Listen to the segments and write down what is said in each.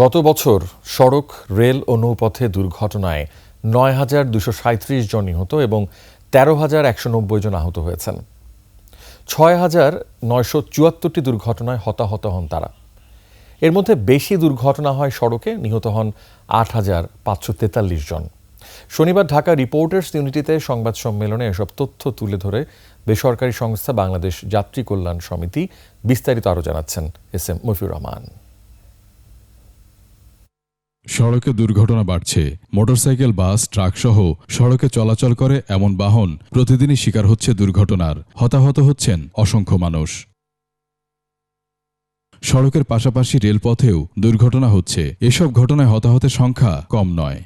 গত বছর সড়ক, রেল ও নৌপথে দুর্ঘটনায় নয় হাজার দুশো সাঁত্রিশ জন নিহত এবং তেরো হাজার একশো নব্বই জন আহত হয়েছেন। ছয় হাজার নয়শো চুয়াত্তরটি দুর্ঘটনায় হতাহত হন তারা। এর মধ্যে বেশি দুর্ঘটনা হয় সড়কে, নিহত হন আট হাজার পাঁচশো তেতাল্লিশ জন। শনিবার ঢাকা রিপোর্টার্স ইউনিটিতে সংবাদ সম্মেলনে এসব তথ্য তুলে ধরে বেসরকারি সংস্থা বাংলাদেশ যাত্রী কল্যাণ সমিতি বিস্তারিত আরও জানাচ্ছেন এস এম মফিউর রহমান। সড়কে দুর্ঘটনা বাড়ছে। মোটরসাইকেল, বাস, ট্রাকসহ সড়কে চলাচল করে এমন বাহন প্রতিদিনই শিকার হচ্ছে দুর্ঘটনার। হতাহত হচ্ছেন অসংখ্য মানুষ। সড়কের পাশাপাশি রেলপথেও দুর্ঘটনা হচ্ছে। এসব ঘটনায় হতাহতের সংখ্যা কম নয়।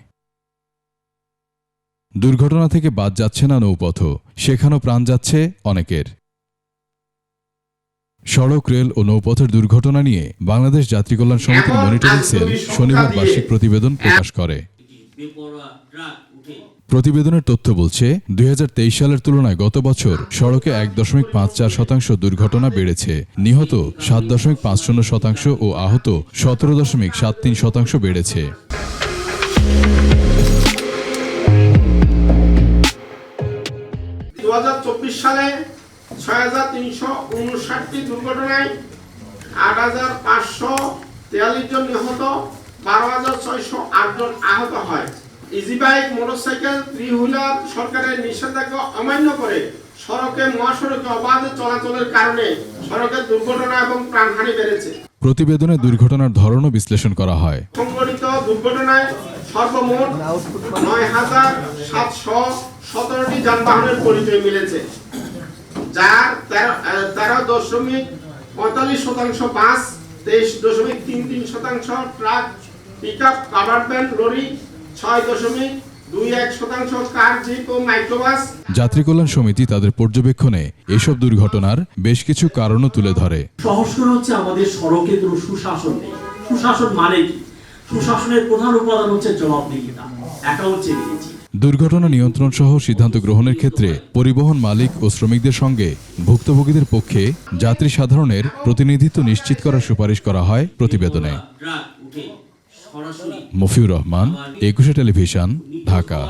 দুর্ঘটনা থেকে বাদ যাচ্ছে না নৌপথও। সেখানেও প্রাণ যাচ্ছে অনেকের। সড়ক রেল ও নৌপথের দুর্ঘটনা নিয়ে বাংলাদেশ যাত্রী কল্যাণ সমিতির মনিটরিং সেল শনিবার বার্ষিক প্রতিবেদন প্রকাশ করে। প্রতিবেদনের তথ্য বলছে দুই হাজার তেইশ সালের তুলনায় গত বছর সড়কে এক দশমিক পাঁচ চার শতাংশ দুর্ঘটনা বেড়েছে। নিহত সাত দশমিক পাঁচ শূন্য শতাংশ ও আহত সতেরো দশমিক সাত তিন শতাংশ বেড়েছে। দু সালে ছয় হাজার তিনশো উনষাটটি দুর্ঘটনায় আট হাজার পাঁচশো তেয়াল্লিশ জন নিহত বারো হাজার ছয়শো আটজন আহত হয়। Easy bike motorcycle three wheeler সরকারের নিষেধাজ্ঞা অমান্য করে সড়কে মহাসড়কে অবাধ চলাচলের কারণে সড়কের দুর্ঘটনা এবং প্রাণহানি বেড়েছে। প্রতিবেদনে দুর্ঘটনার ধরনও বিশ্লেষণ করা হয়। সংঘটিত দুর্ঘটনায় সর্বমোট নয় হাজার সাতশো সতেরোটি যানবাহনের পরিচয় মিলেছে। যার তেরো দশমিক পঁয়তাল্লিশ শতাংশ বাস তেইশ দশমিক তিন তিন শতাংশ truck pick up cover van lorry ছয় দশমিক দুই এক শতাংশ কার মাইক্রোবাস যাত্রী কল্যাণ সমিতি তাদের পর্যবেক্ষণে এসব দুর্ঘটনার বেশ কিছু কারণও তুলে ধরে। সহস্র হচ্ছে আমাদের সড়কে কোনো সুশাসন নেই। সুশাসন মানে কি? সুশাসনের প্রধান উপাদান হচ্ছে জবাবদিহিতা অ্যাকাউন্টেবিলিটি দুর্ঘটনা নিয়ন্ত্রণ সহ সিদ্ধান্ত গ্রহণের ক্ষেত্রে পরিবহন মালিক ও শ্রমিকদের সঙ্গে ভুক্তভোগীদের পক্ষে যাত্রী সাধারণের প্রতিনিধিত্ব নিশ্চিত করার সুপারিশ করা হয় প্রতিবেদনে। মফিউর রহমান একুশে টেলিভিশন ঢাকা।